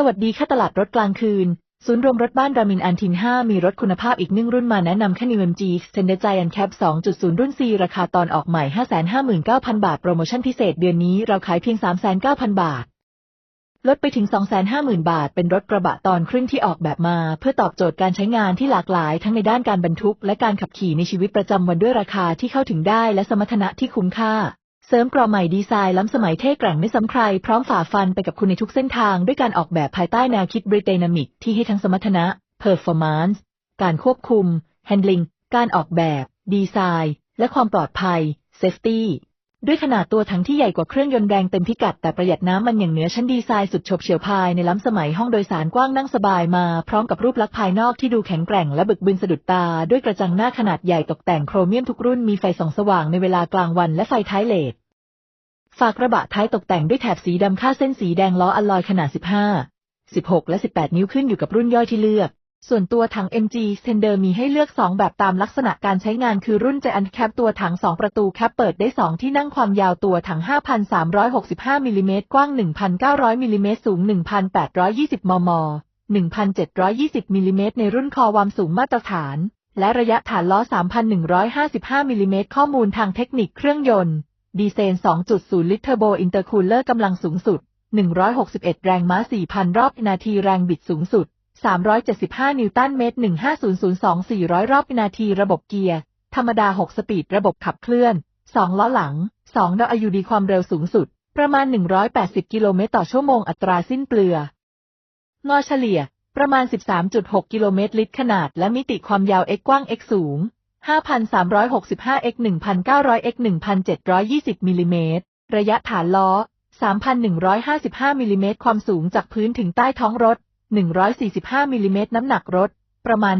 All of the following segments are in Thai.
สวัสดีค่ะตลาดรถกลางคืน ศูนย์รวมรถบ้านรามินอันทิน 5 มีรถคุณภาพอีกหนึ่งรุ่นมาแนะนำแค่ NewMG Extended Giant Cab 2.0 รุ่น C ราคาตอนออกใหม่ 559,000 บาท โปรโมชั่นพิเศษเดือนนี้เราขายเพียง 39,000 บาท ลดไปถึง 250,000 บาท เป็นรถกระบะตอนครึ่งที่ออกแบบมา เพื่อตอบโจทย์การใช้งานที่หลากหลาย ทั้งในด้านการบรรทุก และการขับขี่ในชีวิตประจำวันด้วยราคาที่เข้าถึงได้และสมรรถนะที่คุ้มค่า เสริมกรอบใหม่ดีไซน์ล้ำสมัยเท่แกร่งไม่ซ้ำใคร พร้อมฝ่าฟันไปกับคุณในทุกเส้นทาง ด้วยการออกแบบภายใต้แนวคิดบริเตนามิกที่ให้ทั้งสมรรถนะ performance การควบคุม handling การออกแบบ ดีไซน์ และความปลอดภัย safety ด้วยขนาดตัวถังที่ใหญ่กว่าเครื่องยนต์แรงเต็มพิกัดแต่ประหยัดน้ำมันอย่างเหนือชั้นดีไซน์สุดฉบเฉี่ยวภายในล้ำสมัยห้องโดยสารกว้างนั่งสบายมา พร้อมกับรูปลักษณ์ภายนอกที่ดูแข็งแกร่งและบึกบึนสะดุดตา ด้วยกระจังหน้าขนาดใหญ่ตกแต่งโครเมียมทุกรุ่นมีไฟส่องสว่างในเวลากลางวันและไฟท้ายเลดฝากระบะท้ายตกแต่งด้วยแถบสีดำค่าเส้นสีแดงล้ออัลลอยขนาด 15 16 และ 18 นิ้วขึ้นอยู่กับรุ่นย่อยที่เลือก ส่วนตัวถัง MG Tender มีให้เลือก 2 แบบตามลักษณะการใช้งานคือรุ่น Giant Cab ตัวถัง 2 ประตูแคปเปิดได้ 2 ที่นั่งความยาวตัวถัง 5,365มิลลิเมตรกว้าง 1,900มิลลิเมตรสูง 1,820 มม 1,720มิลลิเมตรในรุ่นคอวามสูงมาตรฐาน และระยะฐานล้อ 3,155มิลลิเมตรข้อมูลทางเทคนิคเครื่องยนต์ ดีเซล2.0 ลิตรเทอร์โบอินเตอร์คูลเลอร์กำลังสูงสุด 161 แรงม้า 4,000 รอบนาทีแรงบิดสูงสุด 375 นิวตันเมตร 15002 400 รอบนาที ระบบเกียร์ ธรรมดา 6 สปีด ระบบขับเคลื่อน 2 ล้อหลัง 2ดอยูดีความเร็วสูงสุด ประมาณ 180 กิโลเมตรต่อชั่วโมง อัตราสิ้นเปลืองอเฉลี่ย ประมาณ 13.6 กิโลเมตรลิตรขนาด และมิติความยาว x กว้าง x สูง 5,365 x 1,900 x 1,720 มิลลิเมตร ระยะฐานล้อ 3,155 มิลลิเมตร ความสูงจากพื้นถึงใต้ท้องรถ 145มิลลิเมตรน้ำหนักรถ ประมาณ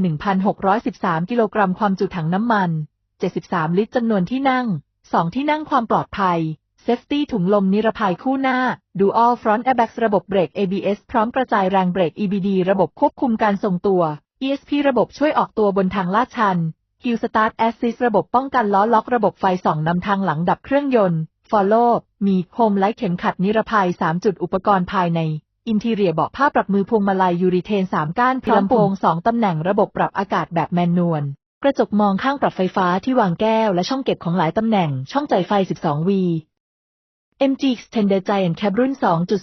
1,613 กิโลกรัมความจุถังน้ำมัน 73 ลิตรจำนวนที่นั่ง 2 ที่นั่งความปลอดภัย Safety ถุงลมนิรภัยคู่หน้า Dual Front Airbags ระบบเบรก ABS พร้อมกระจายแรงเบรก EBD ระบบควบคุมการทรงตัว ESP ระบบช่วยออกตัวบนทางลาดชัน Hill Start Assist ระบบป้องกันล้อล็อกระบบไฟส่องนำทางหลังดับเครื่องยนต์ Follow มีโฮมไลท์เข็มขัดนิรภัย 3 จุดอุปกรณ์ภายใน อินทีเรียเบาะผ้าปรับมือพวงมาลัยยูริเทน 3 ก้านพร้อมโพง2ตำแหน่งระบบปรับอากาศแบบแมนนวล กระจกมองข้างปรับไฟฟ้าที่วางแก้วและช่องเก็บของหลายตำแหน่ง ช่องจ่ายไฟ 12 V MG Extended Giant Cab รุ่น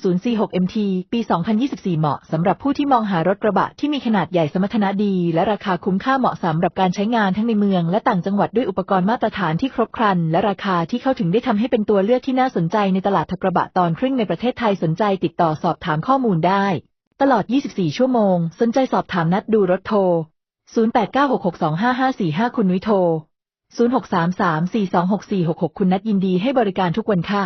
2.046 MT ปี 2024 เหมาะสำหรับผู้ที่มองหารถกระบะที่มีขนาดใหญ่สมรรถนะดี และราคาคุ้มค่าเหมาะสำหรับการใช้งานทั้งในเมือง และต่างจังหวัดด้วยอุปกรณ์มาตรฐานที่ครบครัน และราคาที่เข้าถึงได้ทำให้เป็นตัวเลือกที่น่าสนใจในตลาดกระบะตอนครึ่งในประเทศไทยสนใจติดต่อสอบถามข้อมูลได้ ตลอด 24 ชั่วโมง สนใจสอบถามนัดดูรถโทร 0896625545 คุณนุ้ยโทร 0633426466 คุณนัดยินดีให้บริการทุกวันค่ะ